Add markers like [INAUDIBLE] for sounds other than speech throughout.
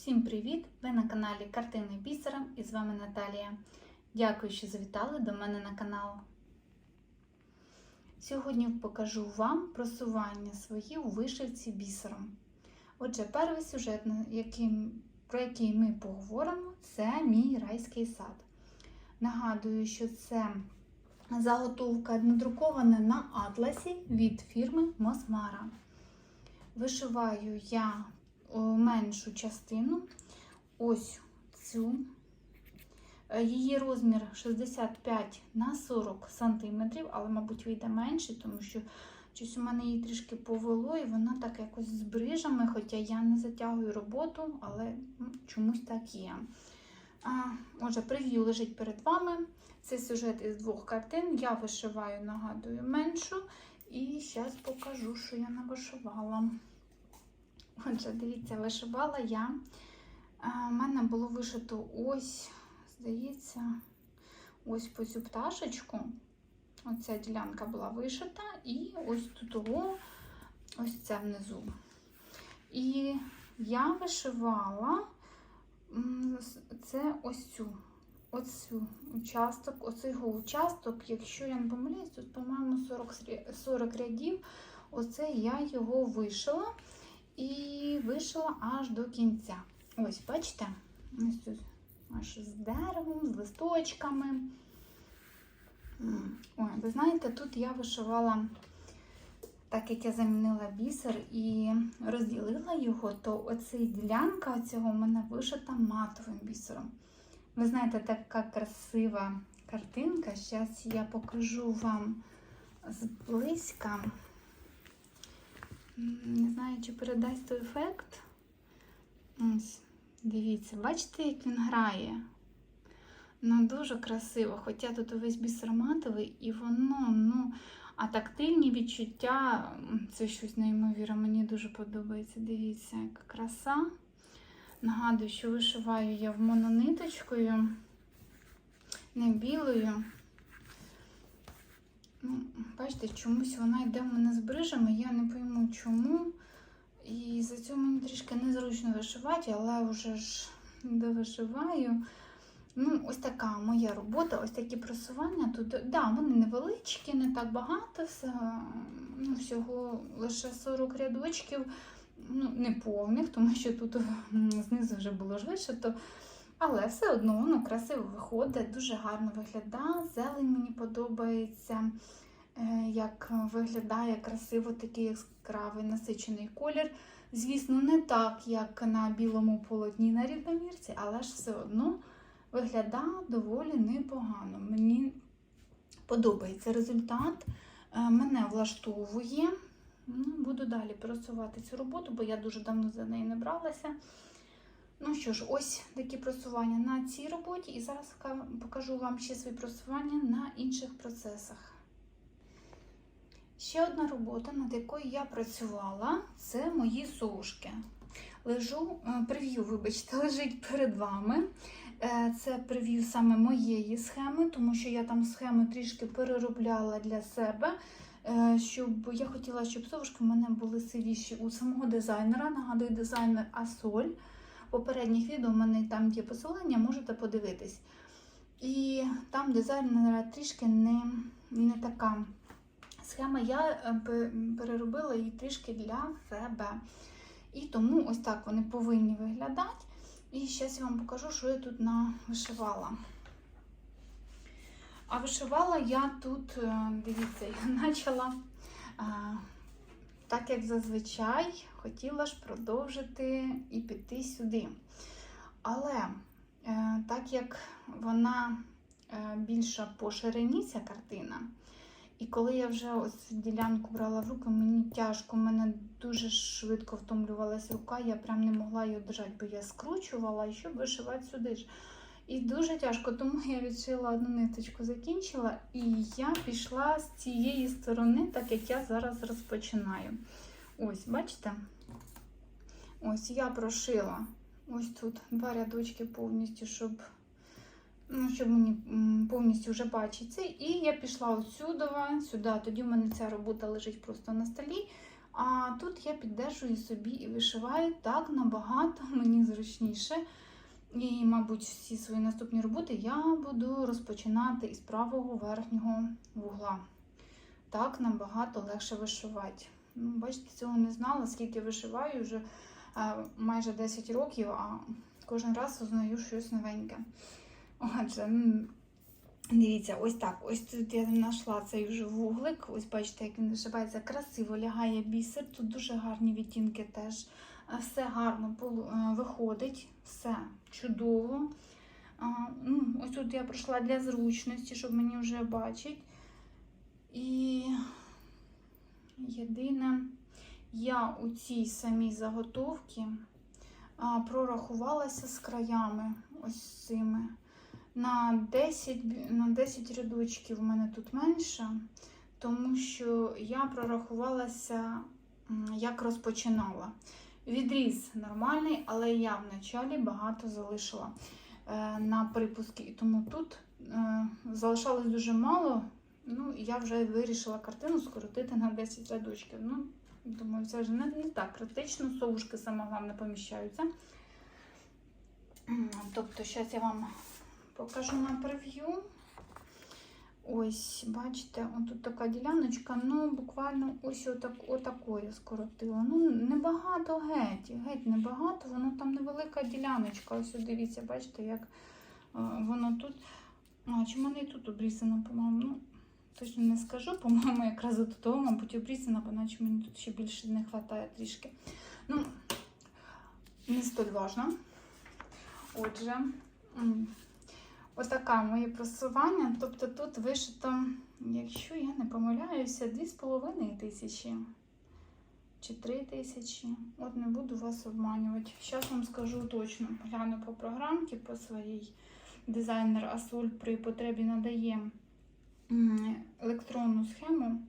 Всім привіт! Ви на каналі Картини бісером і з вами Наталія. Дякую, що завітали до мене на канал. Сьогодні покажу вам просування свої у вишивці бісером. Отже, перший сюжет, про який ми поговоримо, це мій райський сад. Нагадую, що це заготовка надрукована на атласі від фірми Мосмара. Вишиваю я меншу частину, ось цю. Е, Її розмір 65 на 40 см, але, мабуть, вийде менше, тому що щось у мене її трішки повело, і вона так якось з брижами, хоча я не затягую роботу, але ну, чомусь так є. А, Отже, прев'ю лежить перед вами. Це сюжет із двох картин. Я вишиваю, нагадую, меншу. І зараз покажу, що я навишивала. Отже, дивіться, вишивала я. У мене було вишито ось, здається, ось по цю пташечку. Оця ділянка була вишита, і ось тут ось це внизу. І я вишивала це ось цю. Оцю участок, оцей участок, якщо я не помиляюсь, тут, по-моєму, 40, 40 рядів. Оце я його вишила вишила аж до кінця. Ось, бачите? Ось тут аж з деревом, з листочками. Ой, ви знаєте, тут я вишивала, так як я замінила бісер і розділила його, то оця ділянка цього в мене вишита матовим бісером. Ви знаєте, така красива картинка. Зараз я покажу вам зблизька. Не знаю, чи передасть той ефект. Ось, дивіться, бачите, як він грає? Ну, дуже красиво. Хоча тут увесь бісер матовий, і воно, ну, а тактильні відчуття це щось неймовірне. Мені дуже подобається. Дивіться, яка краса. Нагадую, що вишиваю я в монониточкою, не білою. Ну, бачите, чомусь вона йде в мене з брижами, я не пойму чому. І за цього мені трішки незручно вишивати, але вже ж довишиваю. Ну, ось така моя робота, ось такі просування тут. Да, вони невеличкі, не так багато, все, ну, всього лише 40 рядочків, ну, не повних, тому що тут [LAUGHS] знизу вже було ж вишито. Але все одно воно красиво виходить, дуже гарно виглядає. Зелень мені подобається, е, як виглядає красиво такий яскравий насичений колір. Звісно, не так, як на білому полотні на рівномірці, але ж все одно виглядає доволі непогано. Мені подобається результат, е, мене влаштовує. Ну, Буду далі просувати цю роботу, бо я дуже давно за неї не бралася. Ну що ж, ось такі просування на цій роботі, і зараз покажу вам ще свої просування на інших процесах. Ще одна робота, над якою я працювала, це мої сушки. Лежу, е, прев'ю, вибачте, [LAUGHS] лежить перед вами. Е, Це прев'ю саме моєї схеми, тому що я там схему трішки переробляла для себе. е, Щоб я хотіла, щоб совушки в мене були сивіші у самого дизайнера. Нагадую, дизайнер Асоль попередніх відео у мене там є посилання, можете подивитись. І там дизайнера трішки не, не така схема. Я е, переробила її трішки для себе. І тому ось так вони повинні виглядати. І зараз я вам покажу, що я тут вишивала. А вишивала я тут, е, дивіться, я [LAUGHS] почала. Так як зазвичай хотіла ж продовжити і піти сюди. Але е, так як вона е, більша по ширині ця картина, і коли я вже ось ділянку брала в руки, мені тяжко, у мене дуже швидко втомлювалася рука, я прям не могла її держати, бо я скручувала і щоб вишивати сюди ж. І дуже тяжко, тому я відшила одну ниточку, закінчила, і я пішла з цієї сторони, так як я зараз розпочинаю. Ось, бачите? Ось я прошила ось тут два рядочки повністю, щоб, ну, щоб мені повністю вже бачиться. І я пішла отсюди, сюди. Тоді в мене ця робота лежить просто на столі. А тут я піддержую собі і вишиваю так набагато мені зручніше. І, мабуть, всі свої наступні роботи я буду розпочинати із правого верхнього вугла. Так набагато легше вишивати. Ну, бачите, цього не знала, скільки вишиваю вже е, майже 10 років, а кожен раз узнаю щось новеньке. Отже, дивіться, ось так. Ось тут я знайшла цей вже вуглик. Ось бачите, як він вишивається, красиво лягає бісер. Тут дуже гарні відтінки теж. Все гарно е, виходить, все чудово. Ну, ось тут я пройшла для зручності, щоб мені вже бачити. І єдине, я у цій самій заготовці прорахувалася з краями ось цими. На 10, на 10 рядочків у мене тут менше, тому що я прорахувалася, як розпочинала. Відріз нормальний, але я в началі багато залишила е, на припуски. І тому тут е, залишалось дуже мало. Ну, я вже вирішила картину скоротити на 10 рядочків. Ну, думаю, це вже не, не так критично. Совушки саме головне поміщаються. Тобто, зараз я вам покажу на прев'ю. Ось, бачите, тут така діляночка, ну буквально ось отак, отакою скоротила. Ну, небагато геть, геть небагато, воно там невелика діляночка. Ось дивіться, бачите, як е, воно тут. А, чи мене і тут обрізано, по-моєму. Ну, точно не скажу, по-моєму, якраз от того, мабуть, обрізано, бо наче мені тут ще більше не вистачає трішки. Ну, не столь важно. Отже, Отака моє просування. Тобто тут вишито, якщо я не помиляюся, 2,5 тисячі чи 3 тисячі. От не буду вас обманювати. Зараз вам скажу точно. Гляну по програмці, по своїй дизайнер Асоль при потребі надає електронну схему.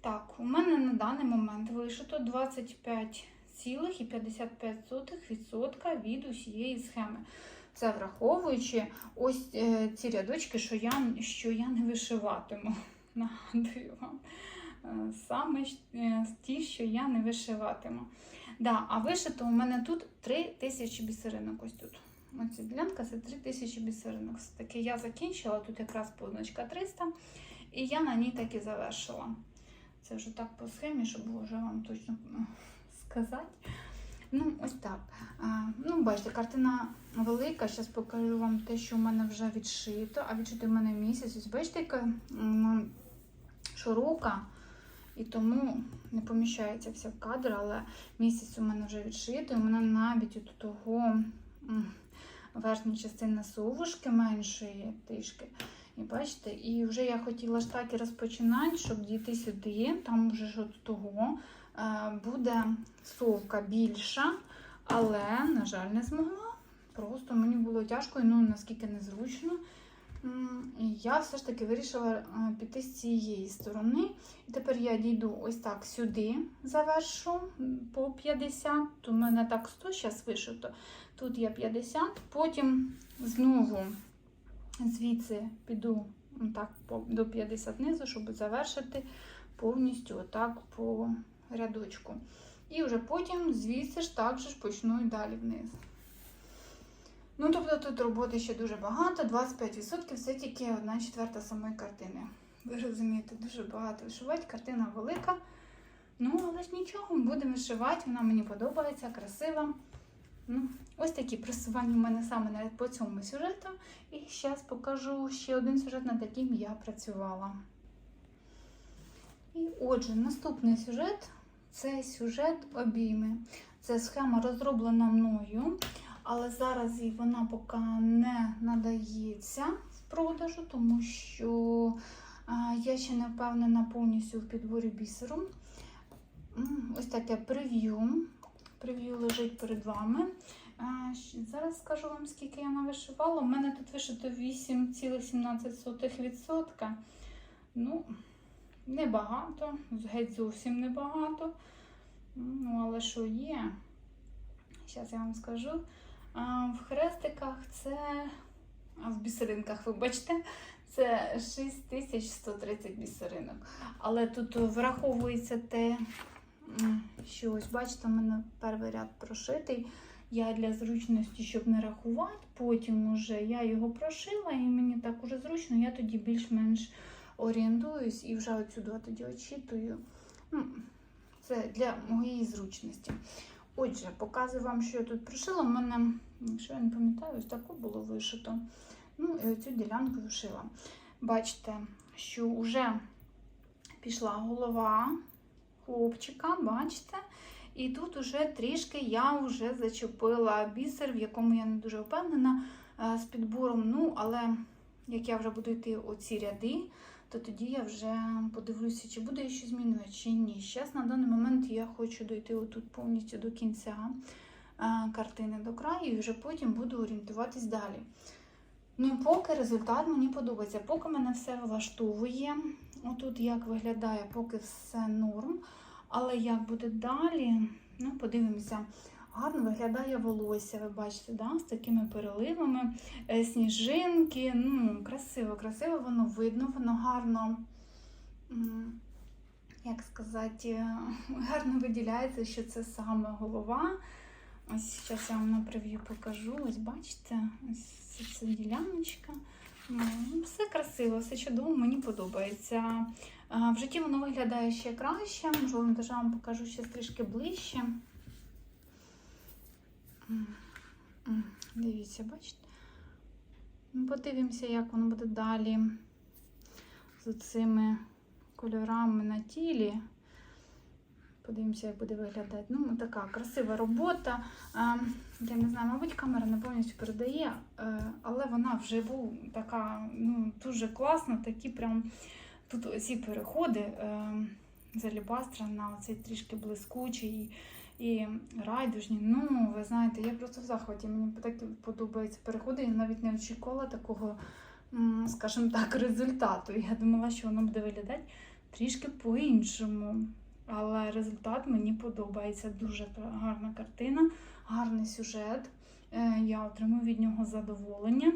Так, у мене на даний момент вишито 25,55% від усієї схеми. Це враховуючи ось е, ці рядочки, що я, що я не вишиватиму. [LAUGHS] Нагадую вам. Е, Саме е, ті, що я не вишиватиму. Да, а вишито у мене тут 3 тисячі бісеринок. Ось тут. Оця ділянка це 3 тисячі бісеринок. Все-таки я закінчила, тут якраз позначка 300, і я на ній так і завершила. Це вже так по схемі, щоб вже вам точно сказати. Ну, ось так. А, ну, бачите, картина велика. Зараз покажу вам те, що в мене вже відшито. А відшито в мене місяць. Ось бачите, яка широка. І тому не поміщається вся в кадр, але місяць у мене вже відшито. У мене навіть от того верхня частина совушки меншої трішки. І бачите, і вже я хотіла ж так і розпочинати, щоб дійти сюди. Там вже ж от того буде совка більша, але, на жаль, не змогла. Просто мені було тяжко, і ну наскільки незручно. Я все ж таки вирішила е, піти з цієї сторони. І тепер я дійду ось так сюди, завершу по 50. То в мене так 100 зараз вишито. Тут я 50, потім знову звідси піду так, до 50 низу, щоб завершити повністю отак по рядочку. І вже потім звідси ж також ж почну і далі вниз. Ну, тобто тут роботи ще дуже багато, 25% це тільки одна четверта самої картини. Ви розумієте, дуже багато вишивати, картина велика. Ну, але ж нічого, будемо вишивати, вона мені подобається, красива. Ну, ось такі просування в мене саме навіть по цьому сюжету. І зараз покажу ще один сюжет, над яким я працювала. І отже, наступний сюжет це сюжет обійми. Це схема розроблена мною, але зараз їй вона поки не надається в продажу, тому що я ще не впевнена повністю в підборі бісеру. Ось таке прев'ю. Прев'ю лежить перед вами. Зараз скажу вам, скільки я навишивала. У мене тут вишито 8,17%. Ну, небагато, геть зовсім небагато. Ну, але що є? Зараз я вам скажу. А, в хрестиках це, а в бісеринках, вибачте, це 6130 бісеринок. Але тут враховується те, що ось бачите, у мене перший ряд прошитий. Я для зручності, щоб не рахувати, потім уже я його прошила, і мені так уже зручно, я тоді більш-менш орієнтуюсь і вже отсюди тоді очитую. Ну, це для моєї зручності. Отже, показую вам, що я тут прошила. У мене, якщо я не пам'ятаю, ось таку було вишито. Ну, і оцю ділянку вишила. Бачите, що вже пішла голова хлопчика, бачите? І тут уже трішки я вже зачепила бісер, в якому я не дуже впевнена е, з підбором. Ну, але як я вже буду йти оці ряди, то тоді я вже подивлюся, чи буде я щось змінювати, чи ні. Зараз на даний момент я хочу дойти отут повністю до кінця е, картини до краю, і вже потім буду орієнтуватись далі. Ну, поки результат мені подобається, поки мене все влаштовує. Отут як виглядає, поки все норм. Але як буде далі, ну, подивимося. Гарно виглядає волосся, ви бачите, да? з такими переливами, е, сніжинки. Ну, красиво, красиво, воно видно, воно гарно, як сказати, е, гарно виділяється, що це саме голова. Ось зараз я вам на прев'ю покажу. Ось бачите, ось ця діляночка. Ну, Все красиво, все чудово, мені подобається. В житті воно виглядає ще краще. Можливо, навіть вам покажу ще трішки ближче. Дивіться, бачите? Ну, Подивимося, як воно буде далі з цими кольорами на тілі. Подивимося, як буде виглядати. Ну, така красива робота. Я не знаю, мабуть, камера не повністю передає, е, але вона вживу така ну, дуже класна, такі прям тут ці переходи е, з алібастра на цей трішки блискучий і райдужні. Ну, ви знаєте, я просто в захваті. Мені так подобаються переходи. Я навіть не очікувала такого, скажімо так, результату. Я думала, що воно буде виглядати трішки по-іншому. Але результат мені подобається. Дуже гарна картина, гарний сюжет. Е, Я отримую від нього задоволення.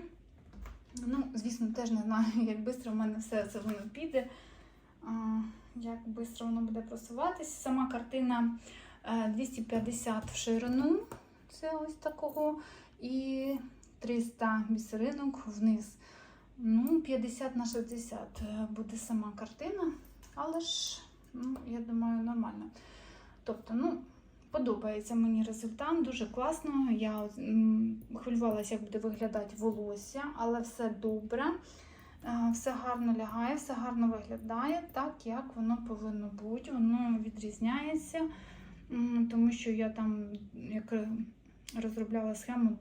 Ну, звісно, теж не знаю, [LAUGHS] як швидко в мене все це воно піде, як швидко воно буде просуватися. Сама картина 250 в ширину, це ось такого, і 300 бісеринок вниз. Ну, 50 на 60 буде сама картина, але ж, ну, я думаю, нормально. Тобто, ну, подобається мені результат, дуже класно. Я хвилювалася, як буде виглядати волосся, але все добре. Е, Все гарно лягає, все гарно виглядає так, як воно повинно бути. Воно відрізняється, тому що я там, як розробляла схему,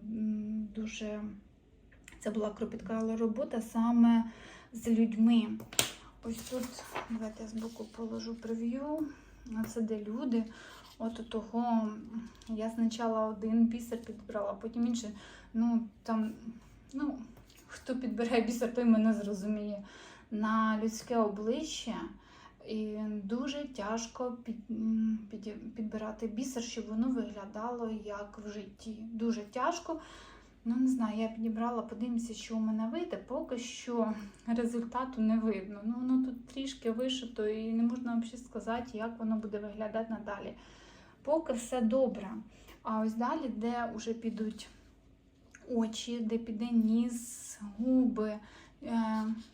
дуже це була кропітка робота саме з людьми. Ось тут, давайте я збоку положу прев'ю. Це де люди. От того я спочатку один бісер підбирала, потім інший. Ну там, ну, хто підбирає бісер, той мене зрозуміє. На людське обличчя і дуже тяжко під, під, підбирати бісер, щоб воно виглядало як в житті. Дуже тяжко. Ну, не знаю, я підібрала, подивимося, що у мене вийде. Поки що результату не видно. Ну, воно тут трішки вишито і не можна взагалі сказати, як воно буде виглядати надалі. Поки все добре. А ось далі, де вже підуть очі, де піде ніс, губи,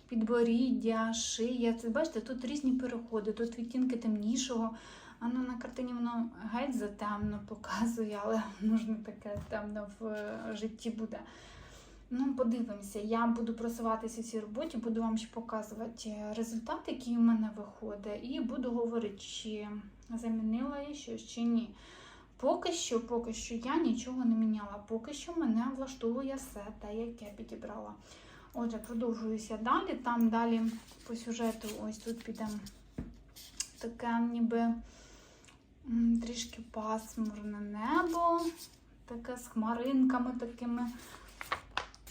підборіддя, шия. Це бачите, тут різні переходи, тут відтінки темнішого. А ну, на картині воно геть затемно показує, але [LAUGHS] можна таке темно в е, житті буде. Ну, подивимося, я буду просуватися в цій роботі, буду вам ще показувати результат, який у мене виходить, і буду говорити, чи замінила я щось чи ні. Поки що, поки що я нічого не міняла. Поки що мене влаштовує все те, як я підібрала. Отже, продовжуюся далі. Там далі по сюжету ось тут піде таке ніби трішки пасмурне небо, таке з хмаринками такими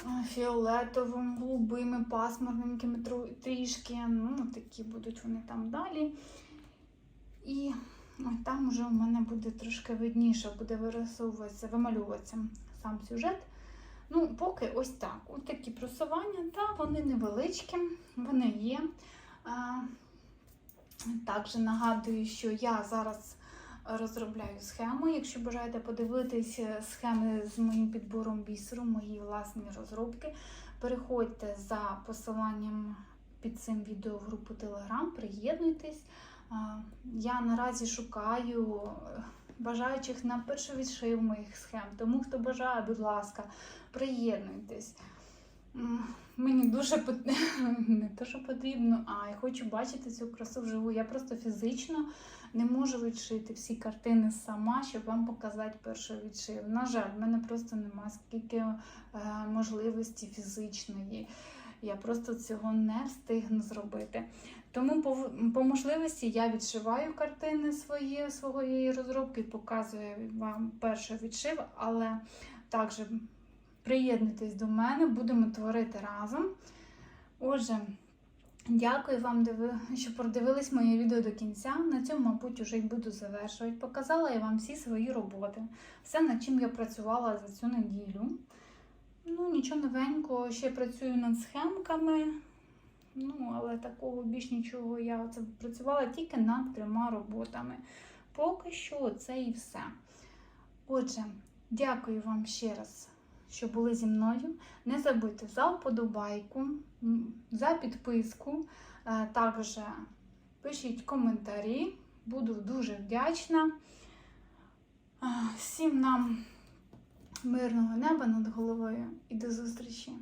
а, фіолетовими, голубими, пасмурненькими трішки. Ну, такі будуть вони там далі. І там вже у мене буде трошки видніше, буде вирисовуватися, вимальовуватися сам сюжет. Ну, поки ось так. Ось такі просування, та вони невеличкі, вони є. Також нагадую, що я зараз розробляю схему. Якщо бажаєте подивитися схеми з моїм підбором бісеру, мої власні розробки, переходьте за посиланням під цим відео в групу Telegram, приєднуйтесь. Я наразі шукаю е, бажаючих на перший відшив моїх схем. Тому хто бажає, будь ласка, приєднуйтесь. Мені дуже [LAUGHS] не то, що потрібно, а я хочу бачити цю красу вживу. Я просто фізично не можу відшити всі картини сама, щоб вам показати перший відшив. На жаль, в мене просто немає скільки е, можливості фізичної. Я просто цього не встигну зробити. Тому по, по можливості я відшиваю картини свої, своєї розробки, показую вам перший відшив, але також приєднуйтесь до мене, будемо творити разом. Отже, дякую вам, що продивились моє відео до кінця. На цьому, мабуть, уже й буду завершувати. Показала я вам всі свої роботи, все, над чим я працювала за цю неділю. Ну, нічого новенького, ще працюю над схемками. Ну, але такого більш нічого я це працювала тільки над трьома роботами. Поки що це і все. Отже, дякую вам ще раз, що були зі мною. Не забудьте за вподобайку, за підписку. Е, Також пишіть коментарі. Буду дуже вдячна. Е, Всім нам мирного неба над головою і до зустрічі!